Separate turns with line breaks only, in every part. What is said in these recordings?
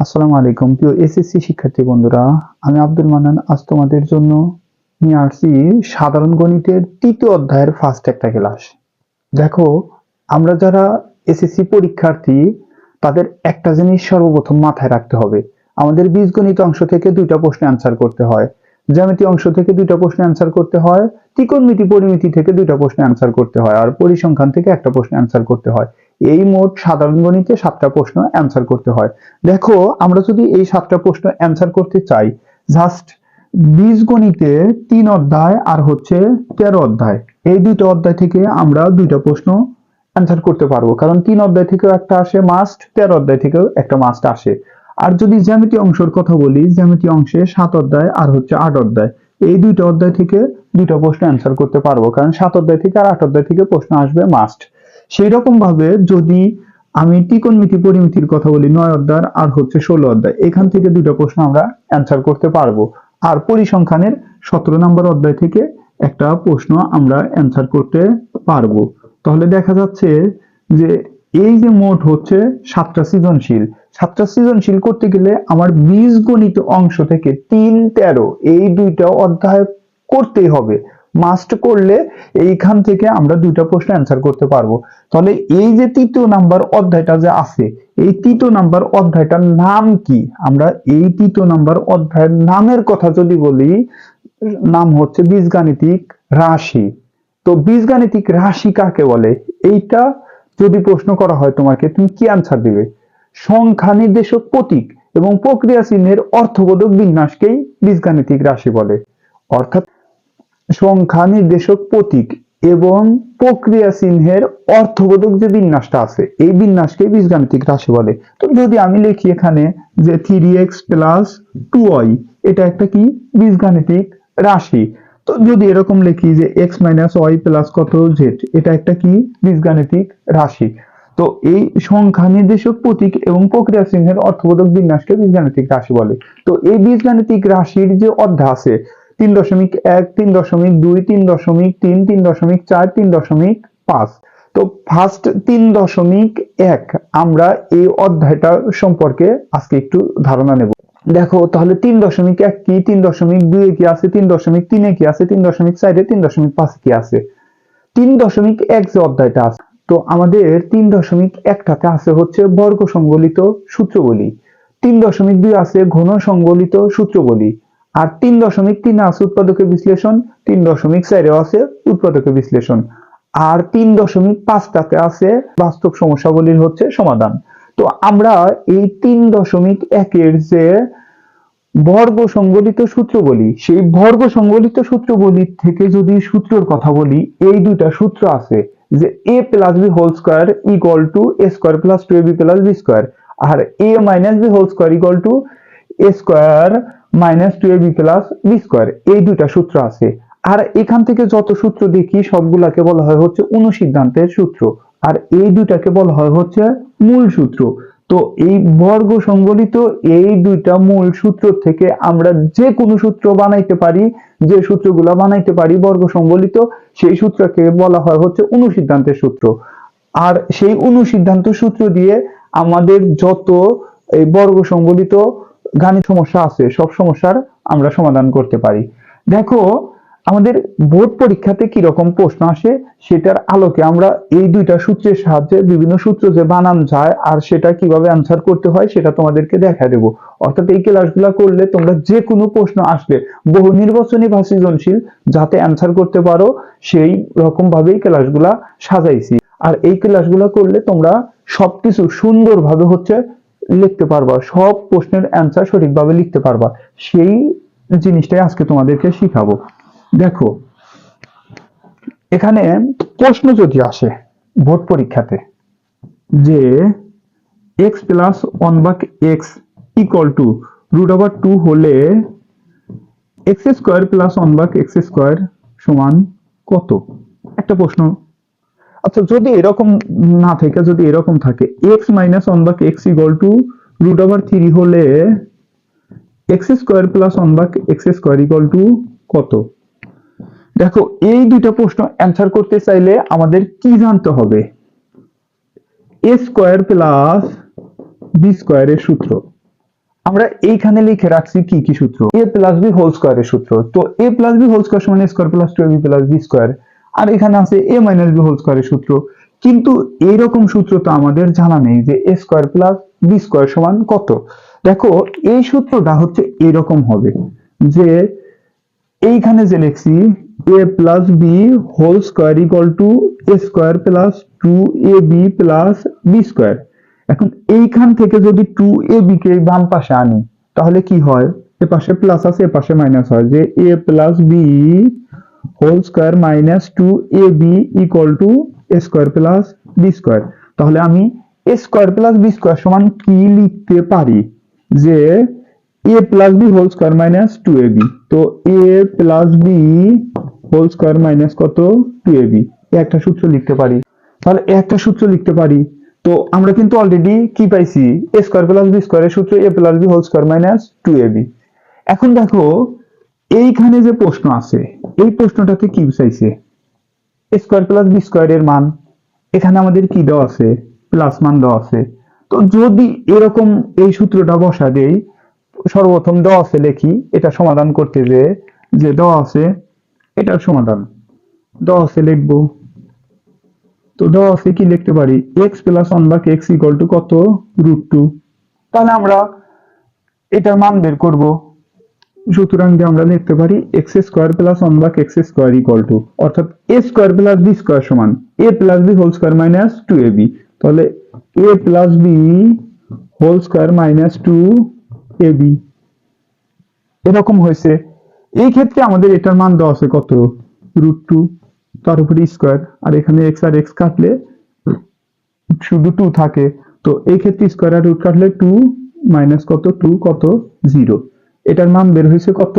আসসালামু আলাইকুম, প্রিয় এসএসসি শিক্ষার্থী বন্ধুরা। আমি আব্দুল মান্নান, আজ তোমাদের জন্য নিয়ে আসছি সাধারণ গণিতের তৃতীয় অধ্যায়ের ফার্স্ট একটা ক্লাস দেখো, আমরা যারা এসএসসি পরীক্ষার্থী, তাদের একটা জিনিস সর্বপ্রথম মাথায় রাখতে হবে। আমাদের বীজগণিত অংশ থেকে দুইটা প্রশ্ন অ্যান্সার করতে হয়। জ্যামিতি অংশ থেকে দুইটা প্রশ্ন অ্যান্সার করতে হয়। ত্রিকোণমিতি পরিমিতি থেকে দুইটা প্রশ্ন অ্যান্সার করতে হয়। আর পরিসংখ্যান থেকে একটা প্রশ্ন অ্যান্সার করতে হয়। এই মোট সাধারণ গণিতে সাতটা প্রশ্ন অ্যান্সার করতে হয়। দেখো, আমরা যদি এই সাতটা প্রশ্ন অ্যান্সার করতে চাই জাস্ট বীজগণিতে তিন অধ্যায় আর হচ্ছে তেরো অধ্যায়। এই দুইটা অধ্যায় থেকে আমরা দুইটা প্রশ্ন অ্যান্সার করতে পারব। কারণ তিন অধ্যায় থেকেও একটা আসে মাস্ট তেরো অধ্যায় থেকেও একটা মাস্ট আসে। আর যদি জ্যামিতি অংশের কথা বলি, জ্যামিতি অংশে সাত অধ্যায় আর হচ্ছে আট অধ্যায়। এই দুইটা অধ্যায় থেকে দুইটা প্রশ্ন অ্যান্সার করতে পারব। কারণ সাত অধ্যায় থেকে আর আট অধ্যায় থেকে প্রশ্ন আসবে মাস্ট সেই রকম ভাবে যদি আমি ত্রিকোণমিতি পরিমিতির কথা বলি, নয় অধ্যায় আর হচ্ছে ষোলো অধ্যায়, এখান থেকে দুটো প্রশ্ন আমরা অ্যান্সার করতে পারব। আর পরিসংখ্যানের সতেরো নম্বর অধ্যায় থেকে একটা প্রশ্ন আমরা অ্যান্সার করতে পারব। তাহলে দেখা যাচ্ছে যে এই যে মোট হচ্ছে সাতটা সৃজনশীল সাতটা সৃজনশীল করতে গেলে আমার বীজগণিত অংশ থেকে তিন তেরো, এই দুইটা অধ্যায় করতেই হবে। মাস্ট করলে এইখান থেকে আমরা দুইটা প্রশ্ন অ্যান্সার করতে পারব। তাহলে এই যে তৃতীয় নাম্বার অধ্যায়টা যে আছে, এই তৃতীয় নাম্বার অধ্যায়টার নাম কি? আমরা এই তৃতীয় নাম্বার অধ্যায়ের নামের কথা যদি বলি, নাম হচ্ছে বীজগাণিতিক রাশি। তো বীজগাণিতিক রাশি কাকে বলে? এইটা যদি প্রশ্ন করা হয় তোমাকে, তুমি কি আনসার দিবে? সংখ্যা নির্দেশক প্রতীক এবং প্রক্রিয়া চিহ্নের অর্থবোধক বিন্যাসকেই বীজগাণিতিক রাশি বলে। অর্থাৎ সংখ্যা নির্দেশক প্রতীক এবং প্রক্রিয়া চিহ্নের অর্থবোধক যে বিন্যাসটা আছে, এই বিন্যাসকে বীজগাণিতিক রাশি বলে। তো যদি আমি লিখি এখানে যে three X plus two Y এটা একটা কি? বীজগাণিতিক রাশি। তো যদি এরকম লিখি যে এক্স মাইনাস ওয়াই প্লাস কত জেড এটা একটা কি? বীজগাণিতিক রাশি। তো এই সংখ্যা নির্দেশক প্রতীক এবং প্রক্রিয়া চিহ্নের অর্থবোধক বিন্যাসকে বীজগাণিতিক রাশি বলে। তো এই বীজগাণিতিক রাশির যে অধ্যায় আছে তিন দশমিক এক তিন দশমিক দুই তিন দশমিক তিন তিন দশমিক চার তিন দশমিক পাঁচ তো ফার্স্ট তিন দশমিক এক আমরা এই অধ্যায়টা সম্পর্কে আজকে একটু ধারণা নেব দেখো তাহলে তিন দশমিক এক কি তিন দশমিক দুই কি আছে তিন দশমিক তিনে কি আছে তিন দশমিক চারে তিন দশমিক পাঁচে কি আছে তিন দশমিক এক যে অধ্যায়টা আছে তো আমাদের তিন দশমিক একটাতে আছে হচ্ছে বর্গ সংবলিত সূত্রবলী তিন দশমিক দুই আছে ঘন সংবলিত সূত্রবলী আর তিন দশমিক তিন আছে উৎপাদকের বিশ্লেষণ, তিন দশমিক চারে আছে উৎপাদকের বিশ্লেষণ। আর তিন দশমিক পাঁচটাতে আছে বাস্তব সমস্যাগুলির হচ্ছে সমাধান। তো আমরা এই তিন দশমিক একের যে বর্গ সংবলিত সূত্র বলি, সেই বর্গ সংবলিত সূত্র বলি থেকে যদি সূত্রের কথা বলি, এই দুইটা সূত্র আছে যে A plus B whole square equal to A square plus two A B plus B square R A minus B whole square equal to A square minus two plus B square এই দুইটা সূত্র আছে। আর এখান থেকে যত সূত্র দেখি, সবগুলাকে বলা হয় হচ্ছে অনুসিদ্ধান্তের সূত্র। আর এই দুইটাকে বলা হয় হচ্ছে মূল সূত্র। তো এই বর্গ সংবলিত এই দুইটা মূল সূত্র থেকে আমরা যে কোনো সূত্র বানাইতে পারি, যে সূত্রগুলা বানাইতে পারি বর্গ সংবলিত, সেই সূত্রকে বলা হয় হচ্ছে অনুসিদ্ধান্তের সূত্র। আর সেই অনুসিদ্ধান্ত সূত্র দিয়ে আমাদের যত এই বর্গ সংবলিত গাণিত সমস্যা আছে, সব সমস্যার আমরা সমাধান করতে পারি। দেখো, আমাদের বোর্ড পরীক্ষাতে কি রকম প্রশ্ন আসে, সেটার আলোকে আমরা এই দুইটা সূত্রের সাহায্যে বিভিন্ন সূত্র যে বানান যায় আর সেটা কীভাবে অ্যান্সার করতে হয়, সেটা তোমাদেরকে দেখা দেব। অর্থাৎ এই ক্লাসগুলো করলে তোমরা যে কোনো প্রশ্ন আসবে, বহু নির্বাচনী বা সৃজনশীল, যাতে অ্যান্সার করতে পারো, সেই রকম ভাবেই ক্লাসগুলা সাজাইছি। আর এই ক্লাসগুলো করলে তোমরা সবকিছু সুন্দরভাবে হচ্ছে লিখতে পারবা, সব প্রশ্নের অ্যান্সার সঠিকভাবে লিখতে পারবা। সেই জিনিসটাই আজকে তোমাদেরকে শিখাবো। দেখো, এখানে প্রশ্ন যদি আসে বোর্ড পরীক্ষাতে, যে X plus one by X equal to root over two হলে X square plus one by X square সমান কত? একটা প্রশ্ন। আচ্ছা যদি এরকম না থাকে, যদি এরকম থাকে X minus one by X equal to root over three হলে X square plus one by X square equal to কত? দেখো, এই দুইটা প্রশ্ন অ্যান্সার করতে চাইলে আমাদের কি জানতে হবে? এ স্কোয়ার প্লাস বি স্কোয়ারের সূত্র। আমরা এইখানে লিখে রাখছি কি কি সূত্র? এ প্লাস বি হোল স্কোয়ারের সূত্র। তো A plus B whole square সমান square plus two B plus B square আর এখানে আছে এ মাইনাস বি হোল স্কোয়ারের সূত্র। কিন্তু এইরকম সূত্র তো আমাদের জানা নেই যে A square plus B square সমান কত। দেখো, এই সূত্রটা হচ্ছে এরকম হবে যে এইখানে যে লিখছি A plus B whole square equal to A square plus two A B plus B square এখন এইখান থেকে যদি টু এ বি কে বাম পাশে আনি, তাহলে কি হয়? এ পাশে প্লাস আছে, এ পাশে মাইনাস হয়। যে A plus B whole square minus two A B equal to A square plus B square তাহলে আমি A square plus B square সমান কি লিখতে পারি? যে A plus B whole square minus two A B তো A plus B whole square minus কত? Two A B একটা সূত্র লিখতে পারি। তাহলে একটা সূত্র লিখতে পারি। তো আমরা কিন্তু অলরেডি কি পাইছি? এ স্কোয়ার প্লাস বি স্কোয়ারের সূত্র A plus B whole square minus two A B এখন দেখো, এইখানে যে প্রশ্ন আছে এই প্রশ্নটাতে কি চাইছে? স্কোয়ার প্লাস বি স্কোয়ারের মান, এখানে আমাদের কি দেওয়া আছে? প্লাস মান দেওয়া আছে। তো যদি এরকম এই সূত্রটা বসা দেই, সর্বপ্রথম দেওয়া আছে লিখি, এটা সমাধান করতে যে যে দেওয়া আছে, এটার সমাধান। দেওয়া আছে লিখব। তো দেওয়া আছে কি লিখতে পারি? X plus one by X equal to কত? রুট টু তাহলে আমরা এটার মান বের করব। সুতরাং যে আমরা লিখতে পারি X square plus one by X square equal to অর্থাৎ A square plus B square সমান A plus B whole square minus two A B তাহলে A plus B whole square minus two A B এরকম হয়েছে। এই ক্ষেত্রে আমাদের এটার মান দেওয়া আছে কত? রুট টু তার উপরে স্কোয়ার আর এখানে এক্স আর এক্স কাটলে শুধু টু থাকে। তো এই ক্ষেত্রে স্কোয়ার আর রুট কাটলে টু মাইনাস কত? টু কত? জিরো এটার মান বের হয়েছে কত?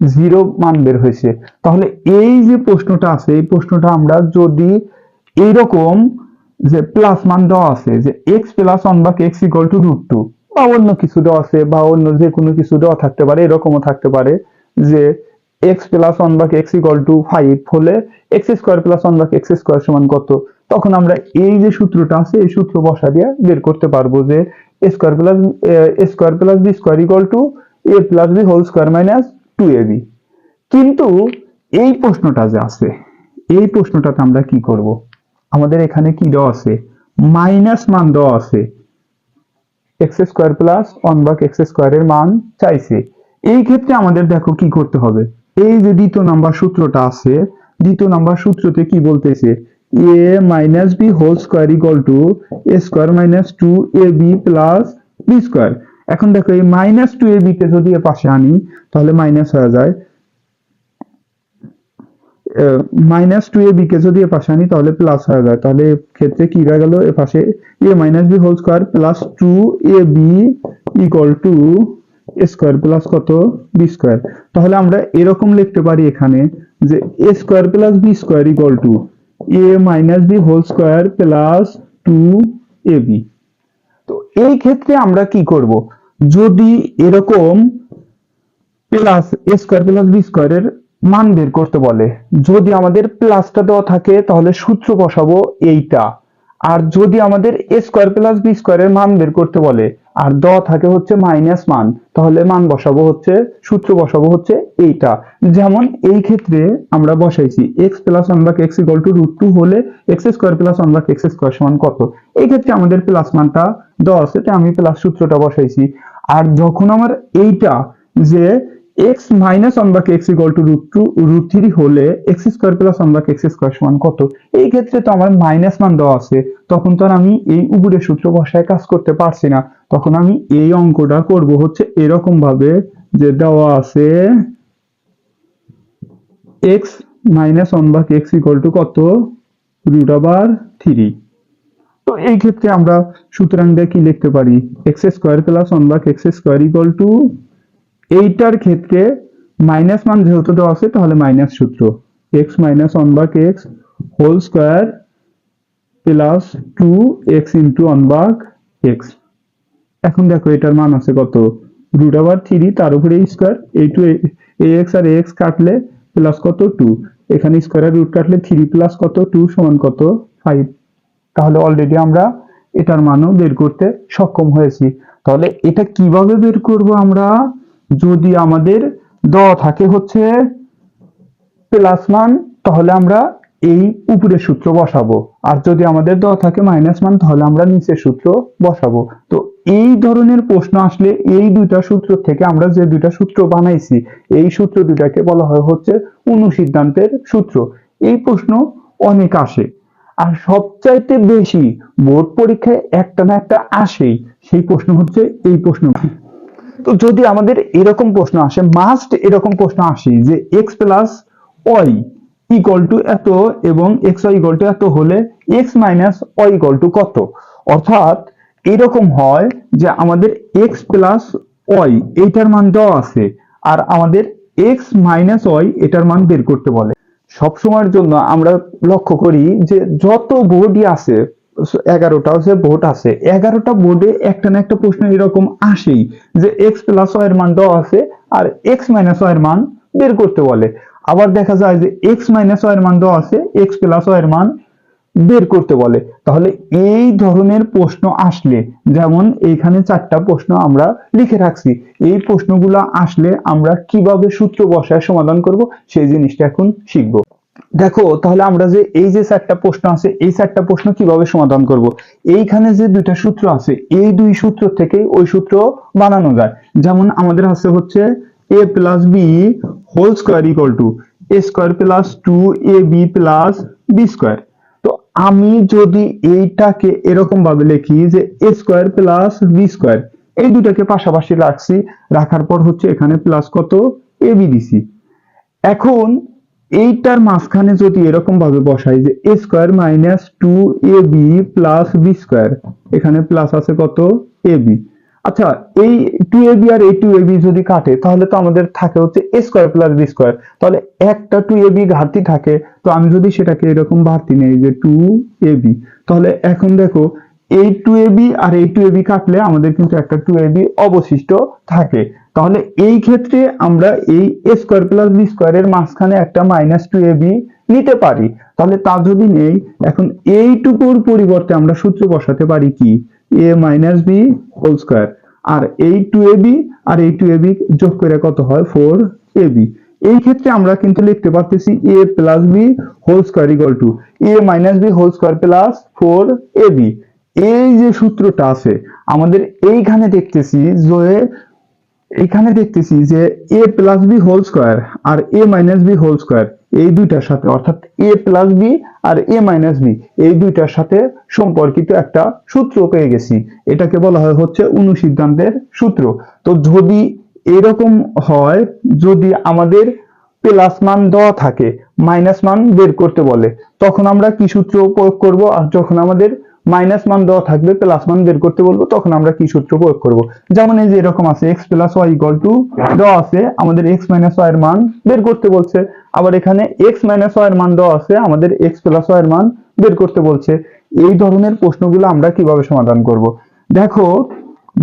জিরো মান বের হয়েছে। তাহলে এই যে প্রশ্নটা আছে, এই প্রশ্নটা আমরা যদি এইরকম যে প্লাস মান দেওয়া আছে, যে X plus one by X equal to root two বা অন্য কিছু দেওয়া আছে, বা অন্য যে কোনো কিছু দেওয়া থাকতে পারে, এরকমও থাকতে পারে, যে X plus one by X equal to five হলে X square plus one by X square সমান কত? তখন আমরা এই যে সূত্রটা আছে, এই সূত্র বসা দিয়ে বের করতে পারব যে square plus square plus B square equal to A plus B whole square minus two A B কিন্তু এই প্রশ্নটা যে আছে, এই প্রশ্নটাতে আমরা কি করব? আমাদের এখানে কি দেওয়া আছে? মাইনাস মান দেওয়া আছে। X square plus one by X স্কোয়ারের মান চাইছে। এই ক্ষেত্রে আমাদের দেখো কি করতে হবে। এই যে দ্বিতীয় নাম্বার সূত্রটা আছে, দ্বিতীয় নাম্বার সূত্রতে কি বলতেছে? A minus B whole square equal to A square minus two A B plus B square এখন দেখো, এই মাইনাস টু এ বি কে যদি এ পাশে আনি, তাহলে মাইনাস হয়ে যায়। মাইনাস টু এ বি কে যদি এ পাশে আনি, তাহলে প্লাস হয়ে যায়। তাহলে ক্ষেত্রে কি হয়ে গেল? এ পাশে A minus B whole square plus two A B equal to square plus কত? বি স্কোয়ার তাহলে আমরা এরকম লিখতে পারি এখানে যে A square plus B square equal to A minus B whole square plus two A B এই ক্ষেত্রে আমরা কি করব? যদি এরকম plus A square plus B স্কোয়ারের মান বের করতে বলে, যদি আমাদের প্লাসটা দেওয়া থাকে তাহলে সূত্র বসাবো এইটা। আর যদি আমাদের এ স্কোয়ার প্লাস বি স্কোয়ারের মান বের করতে বলে আর দ থাকে হচ্ছে মাইনাস মান, তাহলে মান বসাবো হচ্ছে, সূত্র বসাবো হচ্ছে এইটা। যেমন এই ক্ষেত্রে আমরা বসাইছি X plus one X equal to root two হলে X square plus one by X square সমান কত? এই ক্ষেত্রে আমাদের প্লাস মানটা দ আছে তাই আমি প্লাস সূত্রটা বসাইছি। আর যখন আমার এইটা যে X minus one by X equal to root two root three হলে X square plus one by X square সমান কত? এই ক্ষেত্রে তো আমার মাইনাস মান দেওয়া আছে। তখন তো আমি এই উপরের সূত্র বসায় কাজ করতে পারছি না। তখন আমি এই অঙ্কটা করব হচ্ছে এরকম ভাবে যে দেওয়া আছে X minus one by X equal to কত? রুট আবার থ্রি তো এই ক্ষেত্রে আমরা সুতরাং কি লিখতে পারি? X square plus one by X square equal to এইটার ক্ষেত্রে মাইনাস মান যেহেতু দেওয়া আছে, তাহলে মাইনাস সূত্র। X minus one by X whole square plus two X into one by X এখন দেখো এটার মান আছে কত? রুট আবার থ্রি তার উপরে স্কোয়ার এই টু এ এক্স আর এক্স কাটলে প্লাস কত? টু এখানে স্কোয়ার রুট কাটলে থ্রি প্লাস কত? টু সমান কত? ফাইভ তাহলে অলরেডি আমরা এটার মানও বের করতে সক্ষম হয়েছি। তাহলে এটা কীভাবে বের করব আমরা? যদি আমাদের দেওয়া থাকে হচ্ছে প্লাস মান তাহলে আমরা এই উপরের সূত্র বসাবো। আর যদি আমাদের দেওয়া থাকে মাইনাস মান তাহলে আমরা নিচের সূত্র বসাবো। তো এই ধরনের প্রশ্ন আসলে এই দুইটা সূত্র থেকে আমরা যে দুইটা সূত্র বানাইছি, এই সূত্র দুইটাকে বলা হয় হচ্ছে অনুসিদ্ধান্তের সূত্র। এই প্রশ্ন অনেক আসে। আর সবচাইতে বেশি বোর্ড পরীক্ষায় একটা না একটা আসেই। সেই প্রশ্ন হচ্ছে এই প্রশ্ন। তো যদি আমাদের এরকম প্রশ্ন আসে মাস্ট এরকম প্রশ্ন আসে যে X plus Y equal to এত এবং এক্স ওয়াই ইকুয়াল টু এত হলে X minus Y equal to কত? অর্থাৎ এরকম হয় যে আমাদের এক্স প্লাস ওয়াই এইটার মান দেওয়া আছে আর আমাদের এক্স মাইনাস ওয়াই এটার মান বের করতে বলে। সবসময়ের জন্য আমরা লক্ষ্য করি যে যত বোর্ডই আছে এগারোটা যে বোর্ড আছে, এগারোটা বোর্ডে একটা না একটা প্রশ্ন এরকম আসেই যে এক্স প্লাস এর মান দেওয়া আছে আর এক্স মাইনাস এর মান বের করতে বলে। আবার দেখা যায় যে এক্স মাইনাস এর মান দেওয়া আছে এক্স প্লাস এর মান বের করতে বলে। তাহলে এই ধরনের প্রশ্ন আসলে, যেমন এইখানে চারটা প্রশ্ন আমরা লিখে রাখছি, এই প্রশ্নগুলো আসলে আমরা কীভাবে সূত্র বসায় সমাধান করব, সেই জিনিসটা এখন শিখব। দেখো, তাহলে আমরা যে এই যে চারটা প্রশ্ন আছে, এই চারটা প্রশ্ন কীভাবে সমাধান করব? এইখানে যে দুইটা সূত্র আছে, এই দুই সূত্র থেকে ওই সূত্র বানানো যায়। যেমন আমাদের আছে হচ্ছে A plus B whole square equal to A square plus two A B plus B square তো আমি যদি এইটাকে এরকম ভাবে লিখি যে A square plus B square এই দুটাকে পাশাপাশি রাখছি, রাখার পর হচ্ছে এখানে প্লাস কত? এ বি দিছি। এখন এইটার মাঝখানে যদি এরকম ভাবে বসাই যে A square minus two A B plus B square এখানে প্লাস আছে কত? এ বি আচ্ছা এই টু এ বি আর এই টু এ বি যদি কাটে, তাহলে তো আমাদের থাকে হচ্ছে A square plus B square তাহলে একটা টু এ বি ঘাটতি থাকে। তো আমি যদি সেটাকে এরকম বাড়তি নেই যে টু এ বি তাহলে এখন দেখো, এই টু এ বি আর এই টু এ বি কাটলে আমাদের কিন্তু একটা টু এ বি অবশিষ্ট থাকে। তাহলে এই ক্ষেত্রে আমরা এই এ স্কোয়ার প্লাস বি স্কোয়ারের মাঝখানে একটা মাইনাস টু এ বি নিতে পারি। তাহলে তা যদি নেই, এখন এইটুকুর পরিবর্তে আমরা সূত্র বসাতে পারি কি? A minus B whole square আর এই টু এ বি আর এই টু এ বি যোগ করে কত হয়? ফোর এ বি এই ক্ষেত্রে আমরা কিন্তু লিখতে পারতেছি A plus B whole square equal to A minus B whole square plus four A B এই যে সূত্রটা আছে, আমাদের এইখানে দেখতেছি যে এখানে দেখতেছি যে A plus B whole square R A minus B whole square এই দুইটার সাথে, অর্থাৎ এ প্লাস বি আর এ মাইনাস বি এই দুইটার সাথে সম্পর্কিত একটা সূত্র পেয়ে গেছি। এটাকে বলা হয় হচ্ছে অনুসিদ্ধান্তের সূত্র। তো যদি এরকম হয়, যদি আমাদের প্লাস মান দেওয়া থাকে মাইনাস মান বের করতে বলে, তখন আমরা কি সূত্র প্রয়োগ করব? আর যখন আমাদের মাইনাস মান দেওয়া থাকবে প্লাস মান বের করতে বলব, তখন আমরা কি সূত্র প্রয়োগ করব? যেমন এই যে এরকম আছে X plus Y equal to দেওয়া আছে, আমাদের এক্স মাইনাস ওয়াই এর মান বের করতে বলছে। আবার এখানে এক্স মাইনাস ওয়াই এর মান দেওয়া আছে, আমাদের এক্স প্লাস ওয়াই এর মান বের করতে বলছে। এই ধরনের প্রশ্নগুলো আমরা কীভাবে সমাধান করব? দেখো,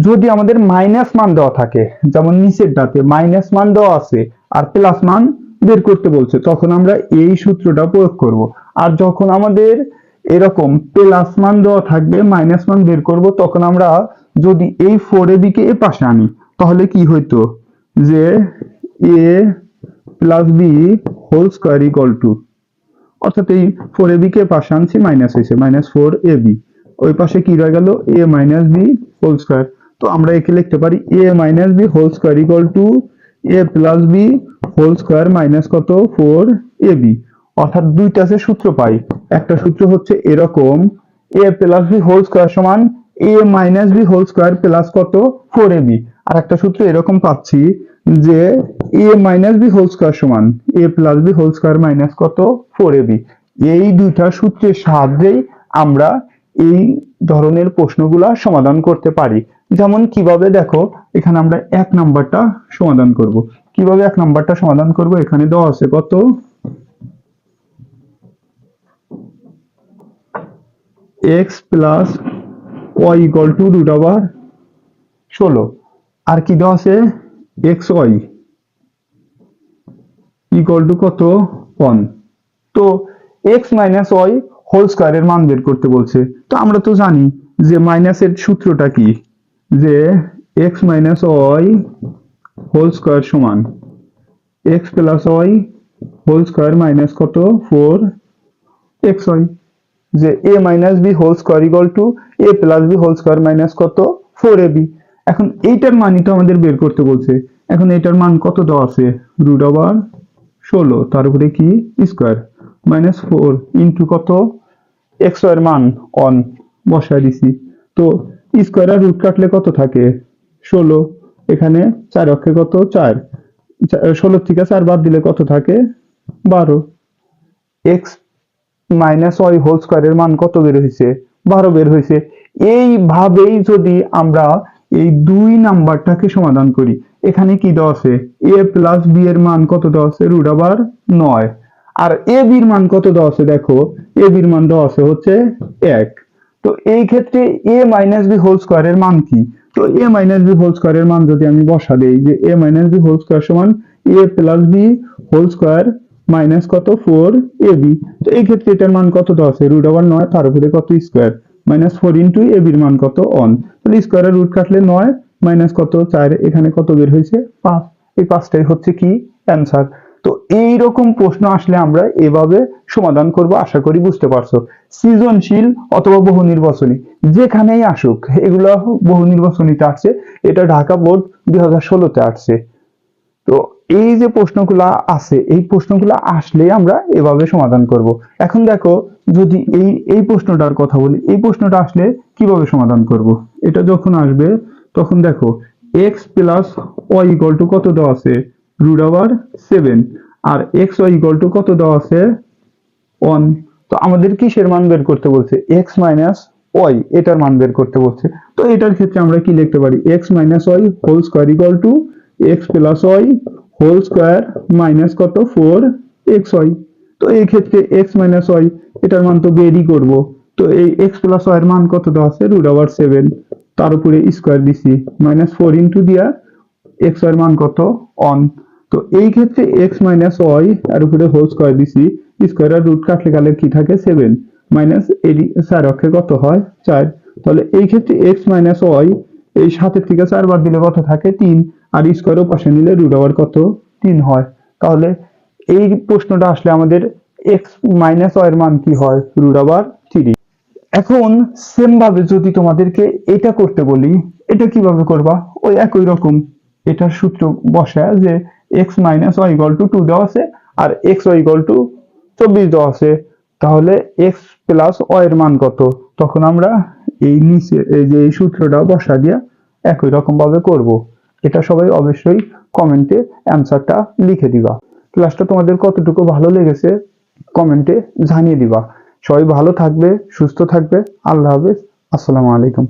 যদি আমাদের মাইনাস মান দেওয়া থাকে, যেমন নিচের ডাতে মাইনাস মান দেওয়া আছে, আর প্লাস মান বের করতে বলছে, তখন আমরা এই সূত্রটা প্রয়োগ করব। আর যখন আমাদের এরকম প্লাস মান দেওয়া থাকবে মাইনাস মান বের করব, তখন আমরা যদি এই ফোর এ বিকে এ পাশে আনি, তাহলে কি হইতো? যে A plus B whole square equal to অর্থাৎ এই ফোর এ বি কে পাশে আনছি মাইনাস হয়েছে মাইনাস ফোর এ বি ওই পাশে কি রয়ে গেল? A minus B whole square তো আমরা একে লিখতে পারি A minus B whole square equal to A plus B whole square minus কত? ফোর এ বি অর্থাৎ দুইটা যে সূত্র পাই, একটা সূত্র হচ্ছে এরকম A plus B whole square সমান A minus B whole square plus কত? ফোর এ আর একটা সূত্র এরকম পাচ্ছি যে A minus B whole square সমান A plus B whole square minus কত? ফোর এ এই দুইটা সূত্রের সাহায্যেই আমরা এই ধরনের প্রশ্নগুলা সমাধান করতে পারি। যেমন কীভাবে দেখো, এখানে আমরা এক নাম্বারটা সমাধান করব। কীভাবে এক নাম্বারটা সমাধান করব? এখানে দেওয়া আছে কত? X plus Y equal to root over ষোলো। আর কি দেওয়া আছে? এক্স ওয়াই ইকুয়াল টু কত? ওয়ান তো এক্স মাইনাস ওয়াই হোল স্কোয়ারের মান বের করতে বলছে। তো আমরা তো জানি যে মাইনাসের সূত্রটা কি? যে X minus Y whole square সমান X plus Y whole square minus কত? ফোর এক্স ওয়াই যে A minus B whole square equal to A plus B whole square minus কত? ফোর এ বি এখন এইটার মানই তো আমাদের বের করতে বলছে। এখন এইটার মান কত দেওয়া আছে? রুট ওভার ষোলো। তার উপরে কি? স্কোয়ার মাইনাস ফোর ইন্টু কত? এক্সের মান অন বসায় দিছি। তো স্কোয়ার আর রুট কাটলে কত থাকে? ষোলো। এখানে চার অক্ষে কত? চার। ষোলো থেকে চার বাদ দিলে কত থাকে? বারো। এক্স মাইনাস ওয়াই হোল স্কোয়ারের মান কত বের হয়েছে বারো বের হয়েছে এইভাবেই যদি আমরা এই দুই নাম্বারটাকে সমাধান করি, এখানে কি দেওয়া আছে? এ প্লাস বি এর মান কত দেওয়া আছে? রুট আবার নয়। আর এ বির মান কত দেওয়া আছে? দেখো, এ বির মান দেওয়া আছে হচ্ছে এক। তো এই ক্ষেত্রে এ মাইনাস বি হোল স্কোয়ারের মান কি? তো এ মাইনাস বি হোল স্কোয়ারের মান যদি আমি বসা দেই, যে A minus B whole square সমান A plus B whole square minus কত? Four A B. তো এই ক্ষেত্রে এটার মান কত দেওয়া আছে? রুট ওভার নয়, তার উপরে কত square minus four into A বির মান কত? অন তাহলে স্কোয়ারের রুট কাটলে নয় মাইনাস কত? চার, এখানে কত বের হয়েছে? পাঁচ। এই পাঁচটাই হচ্ছে কি? অ্যান্সার তো এই রকম প্রশ্ন আসলে আমরা এভাবে সমাধান করব, আশা করি বুঝতে পারছ। সৃজনশীল অথবা বহু নির্বাচনী, যেখানেই আসুক, এগুলো বহু নির্বাচনীতে আসছে। এটা ঢাকা বোর্ড দুই হাজার ষোলোতে আসছে। তো এই যে প্রশ্নগুলা আছে, এই প্রশ্নগুলো আসলে আমরা এভাবে সমাধান করব। এখন দেখো, যদি এই এই প্রশ্নটার কথা বলি, এই প্রশ্নটা আসলে কীভাবে সমাধান করব? এটা যখন আসবে, তখন দেখো X plus Y equal to কত দেওয়া আছে? রুট ওভার সেভেন আর এক্স ওয়াই ইকুয়াল টু কত দেওয়া আছে? ওয়ান তো আমাদের কিসের মান বের করতে বলছে? এক্স মাইনাস ওয়াই এটার মান বের করতে বলছে। তো এটার ক্ষেত্রে আমরা কি লিখতে পারি? X minus Y whole square equal to X plus Y whole square minus কত? ফোর এক্স ওয়াই তো এই ক্ষেত্রে এক্স মাইনাস ওয়াই এটার মান তো বেরই করব। তো এই এক্স প্লাস ওয়াই এর মান কত দেওয়া আছে? রুট ওভার সেভেন তার উপরে স্কোয়ার দিছি। মাইনাস ফোর ইন্টু দিয়া এক্সের মান কত? অন তো এই ক্ষেত্রে এক্স মাইনাস ওয়াই আর উপরে হোল স্কোয়ার দিছি। স্কোয়ার আর রুট কাটলে কালে কি থাকে? সেভেন মাইনাস এডি চার অক্ষে কত হয়? চার। তাহলে এই ক্ষেত্রে এক্স মাইনাস ওয়াই এই সাতের থেকে চার বার দিলে কত থাকে? তিন। আর স্কোয়ারও পাশে নিলে রুট আবার কত? তিন হয়। তাহলে এই প্রশ্নটা আসলে আমাদের এক্স মাইনাস এর মান কি হয়? রুট আবার থ্রি এখন সেম ভাবে যদি তোমাদেরকে এটা করতে বলি, এটা কীভাবে করবা? ওই একই রকম। এটার সূত্র বসা যে X minus Y equal to two দেওয়া আছে আর এক্স ওয়াই ইকুয়াল টু চব্বিশ দেওয়া আছে। তাহলে এক্স প্লাস ওয়াই এর মান কত? তখন আমরা এই নিচে, এই যে এই সূত্রটা বসা দিয়া একই রকম ভাবে করব। এটা সবাই অবশ্যই কমেন্টে অ্যান্সারটা লিখে দিবা। ক্লাসটা তোমাদের কতটুকু ভালো লেগেছে কমেন্টে জানিয়ে দিবা। সবাই ভালো থাকবে, সুস্থ থাকবে। আল্লাহ হাফেজ। আসসালামু আলাইকুম।